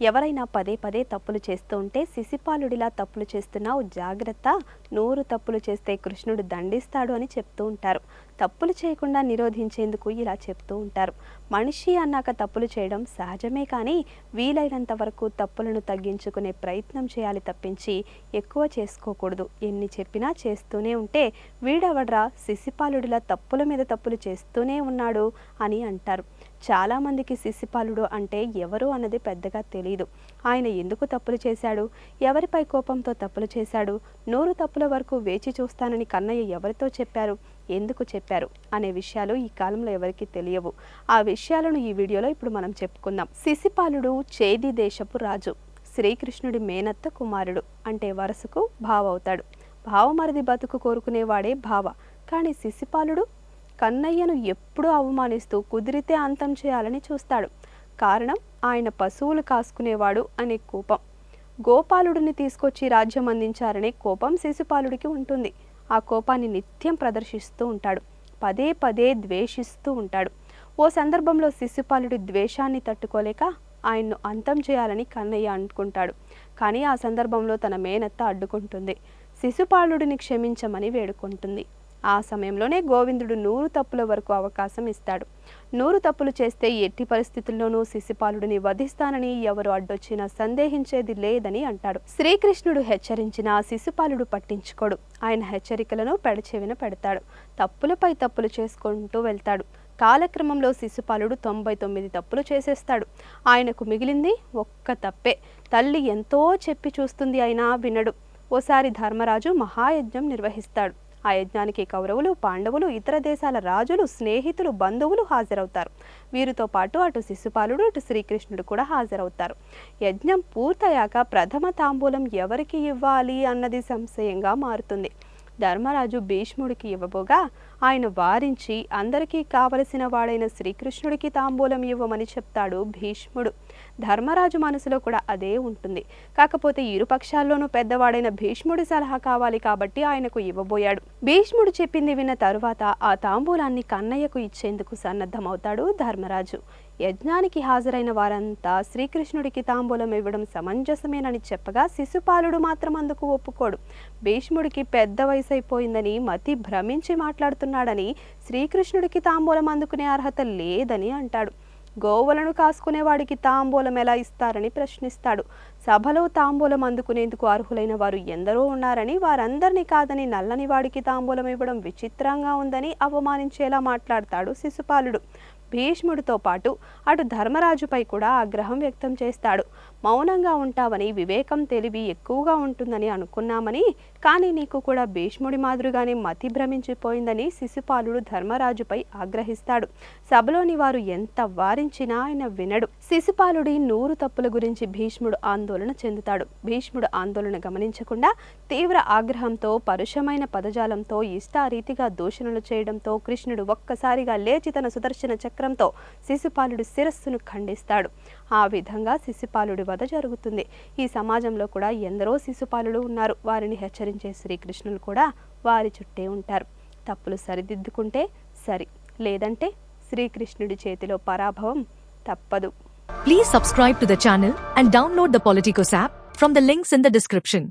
ఎవరైనా పదే పదే తప్పులు చేస్తూ ఉంటే శిశిపాలుడిలా తప్పులు చేస్తున్నావు జాగ్రత్త. నూరు తప్పులు చేస్తే కృష్ణుడు దండిస్తాడు అని చెప్తూ ఉంటారు. తప్పులు చేయకుండా నిరోధించేందుకు ఇలా చెప్తూ ఉంటారు. మనిషి అన్నాక తప్పులు చేయడం సహజమే కానీ వీలైనంత వరకు తప్పులను తగ్గించుకునే ప్రయత్నం చేయాలి తప్పించి ఎక్కువ చేసుకోకూడదు. ఎన్ని చెప్పినా చేస్తూనే ఉంటే వీడవడ్రా? శిశిపాలుడిలా తప్పుల మీద తప్పులు చేస్తూనే ఉన్నాడు అని అంటారు. చాలామందికి శిశిపాలుడు అంటే ఎవరు అన్నది పెద్దగా తెలియదు ఆయన ఎందుకు తప్పులు చేశాడు? ఎవరిపై కోపంతో తప్పులు చేశాడు? నూరు తప్పుల వరకు వేచి చూస్తానని కన్నయ్య ఎవరితో చెప్పారు? ఎందుకు చెప్పారు? అనే విషయాలు ఈ కాలంలో ఎవరికి తెలియవు. ఆ విషయాలను ఈ వీడియోలో ఇప్పుడు మనం చెప్పుకుందాం. శిశిపాలుడు చేది దేశపు రాజు. శ్రీకృష్ణుడి మేనత్త కుమారుడు. అంటే వరసకు భావ అవుతాడు భావమరిది బతుకు కోరుకునేవాడే భావ. కానీ శిశిపాలుడు కన్నయ్యను ఎప్పుడూ అవమానిస్తూ కుదిరితే అంతం చేయాలని చూస్తాడు. కారణం ఆయన పశువులు కాసుకునేవాడు అనే కోపం. గోపాలుడిని తీసుకొచ్చి రాజ్యం అందించారనే కోపం శిశుపాలుడికి ఉంటుంది. ఆ కోపాన్ని నిత్యం ప్రదర్శిస్తూ ఉంటాడు. పదే పదే ద్వేషిస్తూ ఉంటాడు. ఓ సందర్భంలో శిశుపాలుడి ద్వేషాన్ని తట్టుకోలేక ఆయన్ను అంతం చేయాలని కన్నయ్య అనుకుంటాడు. కానీ ఆ సందర్భంలో తన మేనత్త అడ్డుకుంటుంది. శిశుపాలుడిని క్షమించమని వేడుకుంటుంది. ఆ సమయంలోనే గోవిందుడు నూరు తప్పుల వరకు అవకాశం ఇస్తాడు. నూరు తప్పులు చేస్తే ఎట్టి పరిస్థితుల్లోనూ శిశుపాలుడిని వధిస్తానని ఎవరు అడ్డొచ్చినా సందేహించేది లేదని అంటాడు. శ్రీకృష్ణుడు హెచ్చరించిన శిశుపాలుడు పట్టించుకోడు. ఆయన హెచ్చరికలను పెడచెవిన పెడతాడు. తప్పులపై తప్పులు చేసుకుంటూ వెళ్తాడు. కాలక్రమంలో శిశుపాలుడు తొంభై తొమ్మిది తప్పులు చేసేస్తాడు. ఆయనకు మిగిలింది ఒక్క తప్పే. తల్లి ఎంతో చెప్పి చూస్తుంది అయినా వినడు. ఓసారి ధర్మరాజు మహాయజ్ఞం నిర్వహిస్తాడు. ఆ యజ్ఞానికి కౌరవులు పాండవులు ఇతర దేశాల రాజులు స్నేహితులు బంధువులు హాజరవుతారు. వీరితో పాటు అటు శిశుపాలుడు అటు శ్రీకృష్ణుడు కూడా హాజరవుతారు. యజ్ఞం పూర్తయ్యాక ప్రథమ తాంబూలం ఎవరికి ఇవ్వాలి అన్నది సంశయంగా మారుతుంది. ధర్మరాజు భీష్ముడికి ఇవ్వబోగా ఆయన వారించి అందరికీ కావలసిన వాడైన శ్రీకృష్ణుడికి తాంబూలం ఇవ్వమని చెప్తాడు భీష్ముడు. ధర్మరాజు మనసులో కూడా అదే ఉంటుంది. కాకపోతే ఇరు పక్షాల్లోనూ పెద్దవాడైన భీష్ముడి సలహా కావాలి కాబట్టి ఆయనకు ఇవ్వబోయాడు. భీష్ముడు చెప్పింది విన్న తరువాత ఆ తాంబూలాన్ని కన్నయ్యకు ఇచ్చేందుకు సన్నద్ధమవుతాడు ధర్మరాజు. యజ్ఞానికి హాజరైన వారంతా శ్రీకృష్ణుడికి తాంబూలం ఇవ్వడం సమంజసమేనని చెప్పగా శిశుపాలుడు మాత్రం అందుకు ఒప్పుకోడు. భీష్ముడికి పెద్ద వయసు అయిపోయిందని మతి భ్రమించి మాట్లాడుతున్నాడని శ్రీకృష్ణుడికి తాంబూలం అందుకునే అర్హత లేదని అంటాడు. గోవులను కాసుకునేవాడికి తాంబూలం ఎలా ఇస్తారని ప్రశ్నిస్తాడు. సభలో తాంబూలం అందుకునేందుకు అర్హులైన వారు ఎందరో ఉన్నారని వారందరినీ కాదని నల్లని వాడికి తాంబూలం ఇవ్వడం విచిత్రంగా ఉందని అవమానించేలా మాట్లాడతాడు శిశుపాలుడు. భీష్ముడితో పాటు అటు ధర్మరాజుపై కూడా ఆగ్రహం వ్యక్తం చేస్తాడు. మౌనంగా ఉంటావని వివేకం తెలివి ఎక్కువగా ఉంటుందని అనుకున్నామని కానీ నీకు కూడా భీష్ముడి మాదిరిగానే మతి భ్రమించిపోయిందని శిశుపాలుడు ధర్మరాజుపై ఆగ్రహిస్తాడు. సభలోని వారు ఎంత వారించినా ఆయన వినడు. శిశుపాలుడి నూరు తప్పుల గురించి భీష్ముడు ఆందోళన చెందుతాడు. భీష్ముడు ఆందోళన గమనించకుండా తీవ్ర ఆగ్రహంతో పరుషమైన పదజాలంతో ఇష్టారీతిగా దూషణలు చేయడంతో కృష్ణుడు ఒక్కసారిగా లేచి తన సుదర్శన చక్రంతో శిశుపాలుడి శిరస్సును ఖండిస్తాడు. ఆ విధంగా శిశుపాలుడి వధ జరుగుతుంది. ఈ సమాజంలో కూడా ఎందరో శిశుపాలులు ఉన్నారు. వారిని హెచ్చరించే శ్రీకృష్ణులు కూడా వారి చుట్టే ఉంటారు. తప్పులు సరిదిద్దుకుంటే సరి లేదంటే శ్రీకృష్ణుడి చేతిలో పరాభవం తప్పదు. Please subscribe to the channel and download the Politicos app from the links in the description